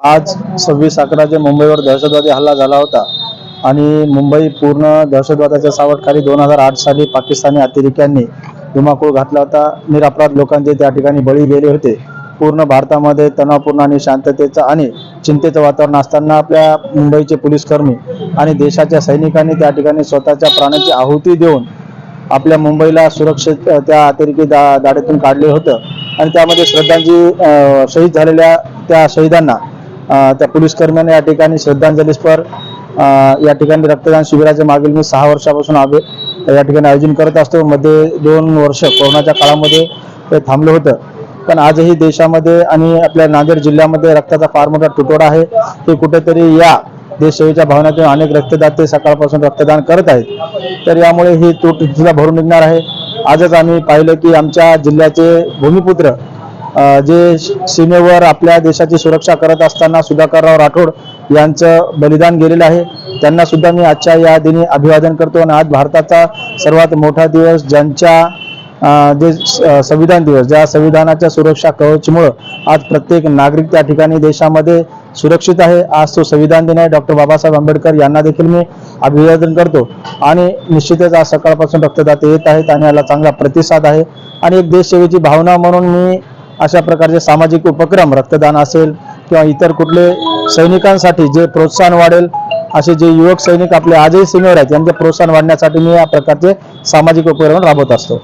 आज सव्वीस अकरा जे मुंबईवर दहशतवादी हल्ला झाला होता आणि मुंबई पूर्ण दहशतवादाच्या सावटखाली दोन हजार आठ साली पाकिस्तानी अतिरेक्यांनी धुमाकूळ घातला होता. निरपराध लोकांचे त्या ठिकाणी बळी गेले होते. पूर्ण भारतामध्ये तणावपूर्ण आणि शांततेचं आणि चिंतेचं वातावरण असताना आपल्या मुंबईचे पोलीसकर्मी आणि देशाच्या सैनिकांनी त्या ठिकाणी स्वतःच्या प्राणाची आहुती देऊन आपल्या मुंबईला सुरक्षित त्या अतिरेकी दा दाड्यातून काढले होतं. आणि त्यामध्ये श्रद्धांजली शहीद झालेल्या त्या शहीदांना त्या पोलीस या ठिकाणी श्रद्धांजलीस्पर या ठिकाणी रक्तदान शिबिराचे मागील मी सहा वर्षापासून आवे या ठिकाणी आयोजन करत असतो. मध्ये दोन वर्ष कोरोनाच्या काळामध्ये ते थांबलं होतं. पण आजही देशामध्ये आणि आपल्या नांदेड जिल्ह्यामध्ये रक्ताचा फार मोठा तुटवडा आहे. ते कुठेतरी या देशसेवेच्या भावनातून अनेक रक्तदाते सकाळपासून रक्तदान करत आहेत. तर यामुळे ही तूट सुद्धा भरून निघणार आहे. आजच आम्ही पाहिलं की आमच्या जिल्ह्याचे भूमिपुत्र जे सीमेवर आपल्या देशाची सुरक्षा करत असताना सुधाकरराव राठोड यांचं बलिदान गेलेलं आहे. त्यांना सुद्धा मी आजच्या या दिनी अभिवादन करतो आणि आज भारताचा सर्वात मोठा दिवस ज्यांच्या जे संविधान दिवस ज्या संविधानाच्या सुरक्षा कवचमुळं आज प्रत्येक नागरिक त्या ठिकाणी देशामध्ये सुरक्षित आहे. आज तो संविधान दिन आहे. डॉक्टर बाबासाहेब आंबेडकर यांना देखील मी अभिवादन करतो. आणि निश्चितच आज सकाळपासून रक्तदाते येत आहेत आणि याला चांगला प्रतिसाद आहे. आणि एक देशसेवेची भावना म्हणून मी अशा प्रकारचे सामाजिक उपक्रम रक्तदान असेल किंवा इतर कुठले सैनिकांसाठी जे प्रोत्साहन वाढेल असे जे युवक सैनिक आपले आजही सिनियर आहेत यांचे प्रोत्साहन वाढण्यासाठी मी या प्रकारचे सामाजिक उपक्रम राबवत असतो.